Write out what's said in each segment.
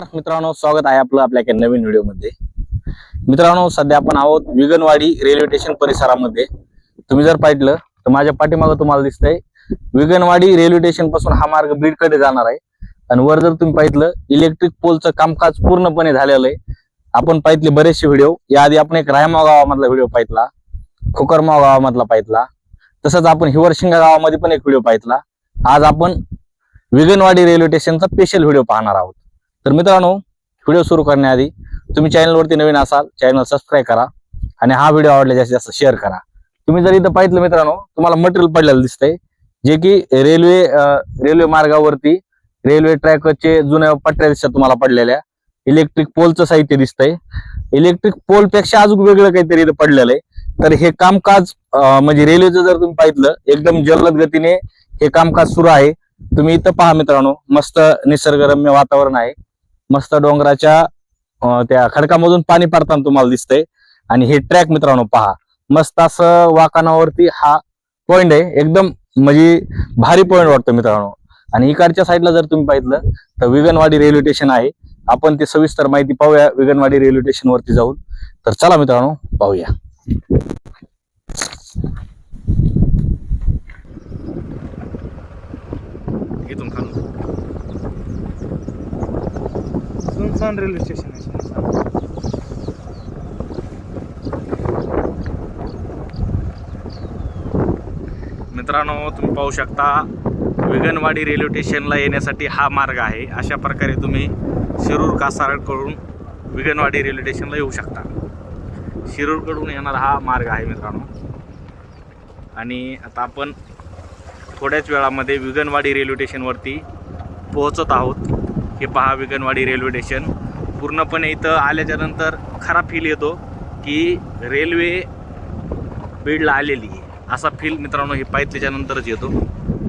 नमस्कार मित्रांनो स्वागत आहे आपलं आपल्या एका नवीन व्हिडिओमध्ये. मित्रांनो सध्या आपण आहोत विगनवाडी रेल्वे स्टेशन परिसरामध्ये. तुम्ही जर पाहिलं तर माझ्या पाठीमागं तुम्हाला दिसतंय विगनवाडी रेल्वे स्टेशनपासून हा मार्ग बीडकडे जाणार आहे. आणि वर जर तुम्ही पाहिलं इलेक्ट्रिक पोलचं कामकाज पूर्णपणे झालेलं आहे. आपण पाहितले बरेचसे व्हिडिओ. याआधी आपण एक रायमाव गावामधला व्हिडिओ पाहितला खोकरमाव गावामधला पाहितला. तसंच आपण हिवरशिंगा गावामध्ये पण एक व्हिडिओ पाहितला. आज आपण विगनवाडी रेल्वे स्टेशनचा स्पेशल व्हिडिओ पाहणार आहोत. तर मित्रांनो व्हिडिओ सुरू करण्याआधी तुम्ही चॅनलवरती नवीन असाल चॅनल सबस्क्राईब करा आणि हा व्हिडिओ आवडला जास्तीत जास्त शेअर करा. तुम्ही जर इथं पाहिलं मित्रांनो तुम्हाला मटेरियल पडलेलं दिसतंय जे की रेल्वे रेल्वे मार्गावरती रेल्वे ट्रॅकचे जुन्या पटऱ्या दिसतात तुम्हाला पडलेल्या. इलेक्ट्रिक पोलचं साहित्य दिसतंय. इलेक्ट्रिक पोलपेक्षा अजून वेगळं काहीतरी इथं पडलेलं आहे. तर हे कामकाज म्हणजे रेल्वेचं जर तुम्ही पाहिलं एकदम जलद गतीने हे कामकाज सुरू आहे. तुम्ही इथं पहा मित्रांनो मस्त निसर्गरम्य वातावरण आहे. मस्त डोंगराच्या त्या खडकामधून पाणी पडताना तुम्हाला दिसतंय. आणि हे ट्रॅक मित्रांनो पहा. मस्त असं वाकानावरती हा पॉइंट आहे. एकदम म्हणजे भारी पॉइंट वाटतो मित्रांनो. आणि इकडच्या साईडला जर तुम्ही पाहिलं तर विगनवाडी रेल्वे स्टेशन आहे. आपण ते सविस्तर माहिती पाहूया विगनवाडी रेल्वे स्टेशन वरती जाऊन. तर चला मित्रांनो पाहूया. इथून खालून. सुनसान रेल्वे स्टेशन आहे. मित्रांनो तुम्ही पाहू शकता विगनवाडी रेल्वे स्टेशनला येण्यासाठी हा मार्ग आहे. अशा प्रकारे तुम्ही शिरूर कासारकडून विगनवाडी रेल्वे स्टेशनला येऊ शकता. शिरूरकडून येणारा हा मार्ग आहे मित्रांनो. आणि आता आपण थोड्याच वेळामध्ये विगनवाडी रेल्वे स्टेशनवरती पोहोचत आहोत. हे पहा विगनवाडी रेल्वे स्टेशन. पूर्णपणे इथं आल्याच्यानंतर खरा फील येतो की रेल्वे बीडला आलेली आहे. असा फील मित्रांनो हे पाहितल्याच्यानंतरच येतो.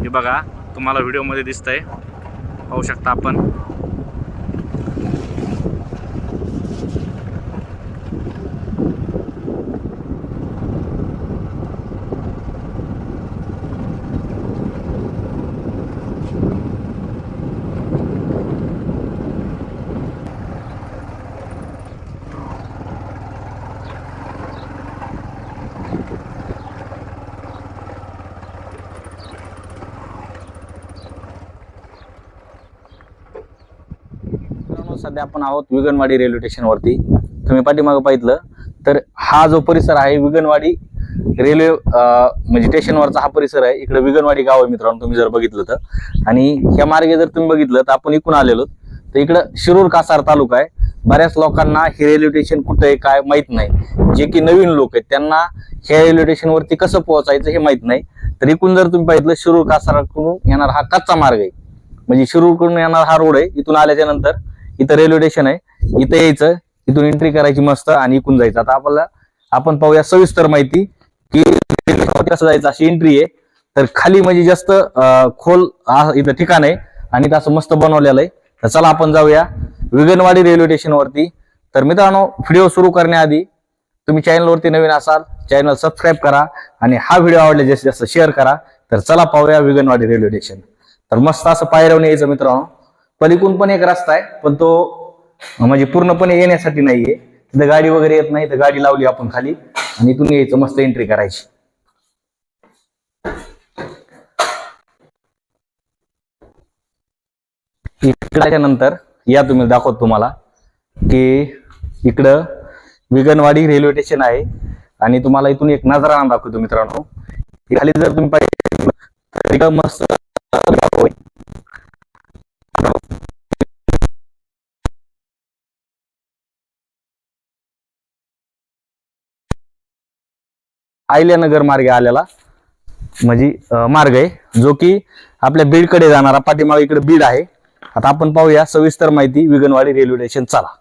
हे बघा तुम्हाला व्हिडिओमध्ये दिसतंय. पाहू शकता आपण मित्रांनो सध्या आपण आहोत विगनवाडी रेल्वे स्टेशनवरती तुम्ही पाठीमागं पाहिलं तर हा जो परिसर आहे विगनवाडी रेल्वे म्हणजे स्टेशनवरचा हा परिसर आहे. इकडे विगनवाडी गाव आहे मित्रांनो तुम्ही जर बघितलं तर. आणि ह्या मार्गे जर तुम्ही बघितलं तर आपण इकडून आलेलो. तर इकडं शिरूर कासार तालुका आहे. बऱ्याच लोकांना हे रेल्वे स्टेशन कुठं आहे काय माहीत नाही. जे की नवीन लोक आहेत त्यांना ह्या रेल्वे स्टेशनवरती कसं पोहोचायचं हे माहीत नाही. तर इकून जर तुम्ही पाहिलं शिरूर कासाराकडून येणार हा कच्चा मार्ग आहे. म्हणजे शिरूरकडून येणार हा रोड आहे. इथून आल्याच्यानंतर इथं रेल्वे स्टेशन आहे. इथं यायचं इथून एंट्री करायची मस्त आणि इकून जायचं. आता आपल्याला आपण पाहूया सविस्तर माहिती की कसं जायचं अशी एंट्री आहे. तर खाली म्हणजे जास्त खोल इथं ठिकाण आहे आणि इथं असं मस्त बनवलेलं आहे. तर चला आपण जाऊया विगनवाडी रेल्वे स्टेशनवरती तर मित्रांनो व्हिडिओ सुरू करण्याआधी तुम्ही चॅनलवरती नवीन असाल चॅनल सबस्क्राईब करा आणि हा व्हिडिओ आवडला जास्तीत जास्त शेअर करा. तर चला पाहूया विगनवाडी रेल्वे स्टेशन तर मस्त असं पायरवणे यायचं मित्रांनो. पलीकून पण एक रस्ता आहे पण तो म्हणजे पूर्णपणे येण्यासाठी नाहीये. तिथं गाडी वगैरे येत नाही तर गाडी लावली आपण खाली आणि इथून यायचं मस्त एंट्री करायची. इकडाच्या नंतर या तुम्ही दाखवत तुम्हाला की इकडं विगनवाडी रेल्वे स्टेशन आहे आणि तुम्हाला इथून एक नजारा दाखवतो मित्रांनो. खाली जर तुम्ही पाहिजे मस्त आयल्यानगर मार्गे आलेला म्हणजे मार्ग आहे जो की आपल्या बीडकडे जाणारा पाठीमागे इकडे बीड आहे. आता आपण पाहूया सविस्तर माहिती विगनवाडी रेल्वे स्टेशन. चला.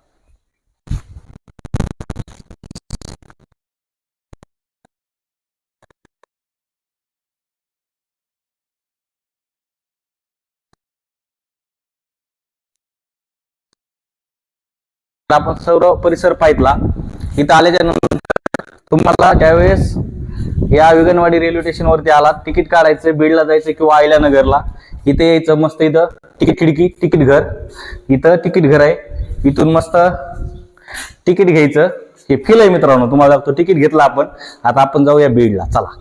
आपण सर्व परिसर पाहितला. इथं आल्याच्यानंतर तुम्हाला ज्यावेळेस या विगनवाडी रेल्वे स्टेशन वरती आलात तिकीट काढायचं बीडला जायचं किंवा आयला नगरला इथे यायचं मस्त इथं. तिकीट खिडकी तिकीट घर. इथं तिकीट घर आहे. इथून मस्त तिकीट घ्यायचं. हे फील आहे मित्रांनो तुम्हाला दाखवतो तिकीट घेतलं आपण. आता आपण जाऊया बीडला. चला.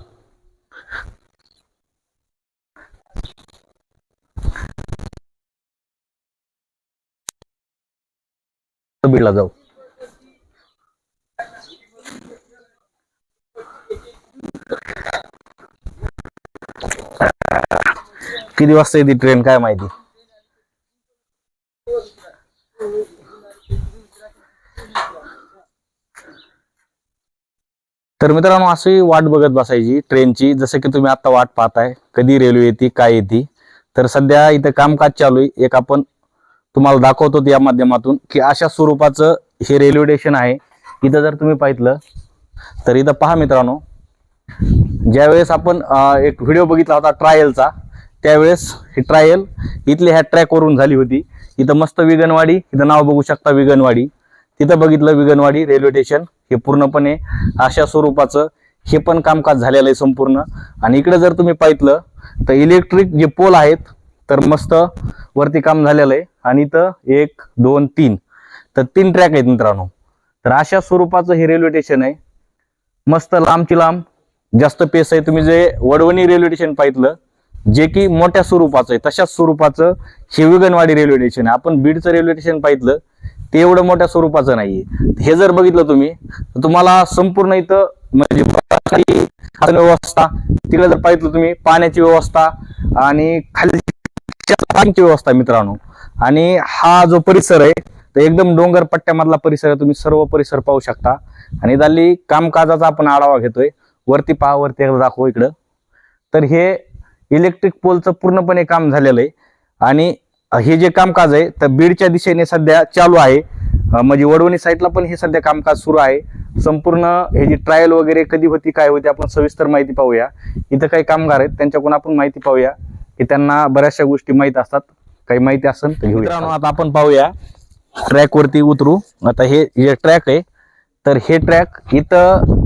बीडला जाऊ. किती वाजता येते ट्रेन काय माहिती? तर मित्रांनो अशी वाट बघत बसायची ट्रेनची जसं की तुम्ही आता वाट पाहताय कधी रेल्वे येते काय येते. तर सध्या इथं कामकाज चालू आहे. एक आपण तुम्हाला दाखवतो या माध्यमातून की अशा स्वरूपाचं हे रेल्वे स्टेशन आहे. इथं जर तुम्ही पाहितलं तर इथं पहा मित्रांनो ज्यावेळेस आपण एक व्हिडिओ बघितला होता ट्रायलचा त्यावेळेस ही ट्रायल इथल्या ह्या ट्रॅकवरून झाली होती. इथं मस्त विगनवाडी इथं नाव बघू शकता विगनवाडी. तिथं बघितलं विगनवाडी रेल्वे स्टेशन हे पूर्णपणे अशा स्वरूपाचं हे पण कामकाज झालेलं आहे संपूर्ण. आणि इकडे जर तुम्ही पाहितलं तर इलेक्ट्रिक जे पोल आहेत तर मस्त वरती काम झालेलं आहे. आणि इथं एक दोन तीन. तर तीन ट्रॅक आहेत मित्रांनो. तर अशा स्वरूपाचं हे रेल्वे स्टेशन आहे. मस्त लांबची लांब जास्त पेस आहे तुम्ही जे वडवणी रेल्वे स्टेशन पाहिलं जे की मोठ्या स्वरूपाचं आहे तशाच स्वरूपाचं हे विगनवाडी रेल्वे स्टेशन आहे. आपण बीडचं रेल्वे स्टेशन पाहितलं ते एवढं मोठ्या स्वरूपाचं नाहीये. हे जर बघितलं तुम्ही तर तुम्हाला संपूर्ण इथं म्हणजे व्यवस्था तिकडे जर पाहितलं तुम्ही पाण्याची व्यवस्था आणि खाली व्यवस्था मित्रांनो. आणि हा जो परिसर आहे तर एकदम डोंगर पट्ट्यामधला परिसर आहे तुम्ही सर्व परिसर पाहू शकता. आणि इथली कामकाजाचा आपण आढावा घेतोय. वरती पहा वरती एकदा दाखव इकडं. तर हे इलेक्ट्रिक पोलचं पूर्णपणे काम झालेलं आहे. आणि हे जे कामकाज आहे तर बीडच्या दिशेने सध्या चालू आहे. म्हणजे वडवणी साईडला पण हे सध्या कामकाज सुरू आहे. संपूर्ण हे जी ट्रायल वगैरे कधी होती काय होती आपण सविस्तर माहिती पाहूया. इथं काही कामगार आहेत त्यांच्याकडून आपण माहिती पाहूया. की त्यांना बऱ्याचशा गोष्टी माहीत असतात. काही माहिती असेल तर घेऊया. मित्रांनो आता आपण पाहूया. ट्रॅक वरती उतरू. आता हे जे ट्रॅक आहे तर हे ट्रॅक इथं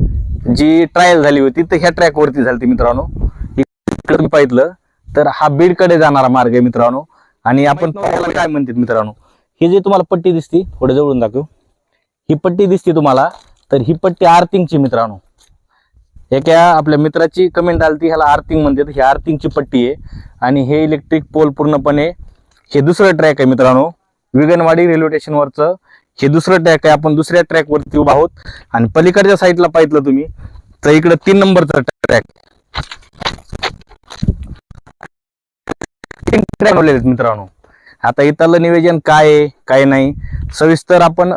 जी ट्रायल झाली होती तर ह्या ट्रॅक वरती झाली मित्रांनो. इकडे तुम्ही पाहितलं तर हा बीडकडे जाणारा मार्ग आहे मित्रांनो. आणि आपण काय म्हणतात मित्रांनो? ही जी तुम्हाला पट्टी दिसती थोडं जवळून दाखव. ही पट्टी दिसते तुम्हाला तर ही पट्टी आर्थिंगची मित्रांनो. एका आपल्या मित्राची कमेंट आली ती ह्याला आर्थिंग म्हणतात. ही आर्थिंगची पट्टी आहे. आणि हे इलेक्ट्रिक पोल पूर्णपणे हे दुसरं ट्रॅक आहे मित्रांनो. विगनवाडी रेल्वे स्टेशनवरचं हे दुसरं ट्रॅक आहे. आपण दुसऱ्या ट्रॅक वरती उभा आहोत. आणि पलीकडच्या साईडला पाहितलं तुम्ही तर इकडे तीन नंबरचा ट्रॅक तीन ट्रॅक आहेत मित्रांनो. आता इथलं निवेदन काय आहे काय नाही सविस्तर आपण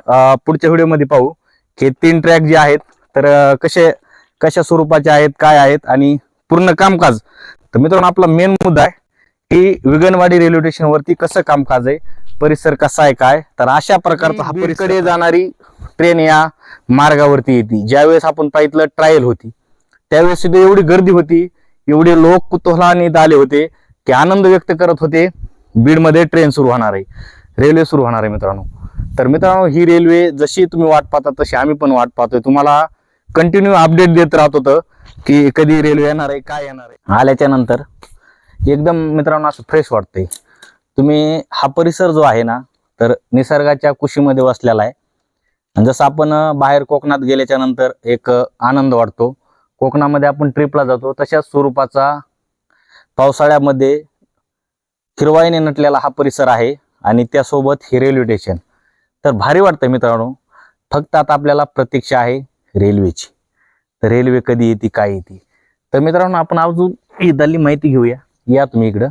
पुढच्या व्हिडिओमध्ये पाहू. हे तीन ट्रॅक जे आहेत तर कसे कशा स्वरूपाचे आहेत काय आहेत आणि पूर्ण कामकाज. तर मित्रांनो आपला मेन मुद्दा आहे की विगनवाडी रेल्वे स्टेशन वरती कसं कामकाज आहे परिसर कसा आहे काय? तर अशा प्रकारचा हा बीडकडे जाणारी ट्रेन या मार्गावरती येते. ज्यावेळेस आपण पाहितलं ट्रायल होती त्यावेळेस तिथे एवढी गर्दी होती एवढे लोक कुतूहलाने आले होते की आनंद व्यक्त करत होते बीडमध्ये ट्रेन सुरू होणार आहे रेल्वे सुरू होणार आहे मित्रांनो. तर मित्रांनो ही रेल्वे जशी तुम्ही वाट पाहता तशी आम्ही पण वाट पाहतोय. तुम्हाला कंटिन्यू अपडेट देत राहत होतं की कधी रेल्वे येणार आहे काय येणार आहे. आल्याच्यानंतर एकदम मित्रांनो असं फ्रेश वाटतंय. तुम्ही हा परिसर जो आहे ना तर निसर्गाच्या कुशीमध्ये वसलेला आहे. आणि जसं आपण बाहेर कोकणात गेल्याच्यानंतर एक आनंद वाटतो. कोकणामध्ये आपण ट्रिपला जातो. तशाच स्वरूपाचा पावसाळ्यामध्ये हिरवाईने नटलेला हा परिसर आहे आणि त्यासोबत हे रेल्वे स्टेशन तर भारी वाटतं मित्रांनो. फक्त आता आपल्याला प्रतीक्षा आहे रेल्वेची तर रेल्वे कधी येते काय येते? तर मित्रांनो आपण अजून इथली माहिती घेऊया. या तुम्ही इकडं.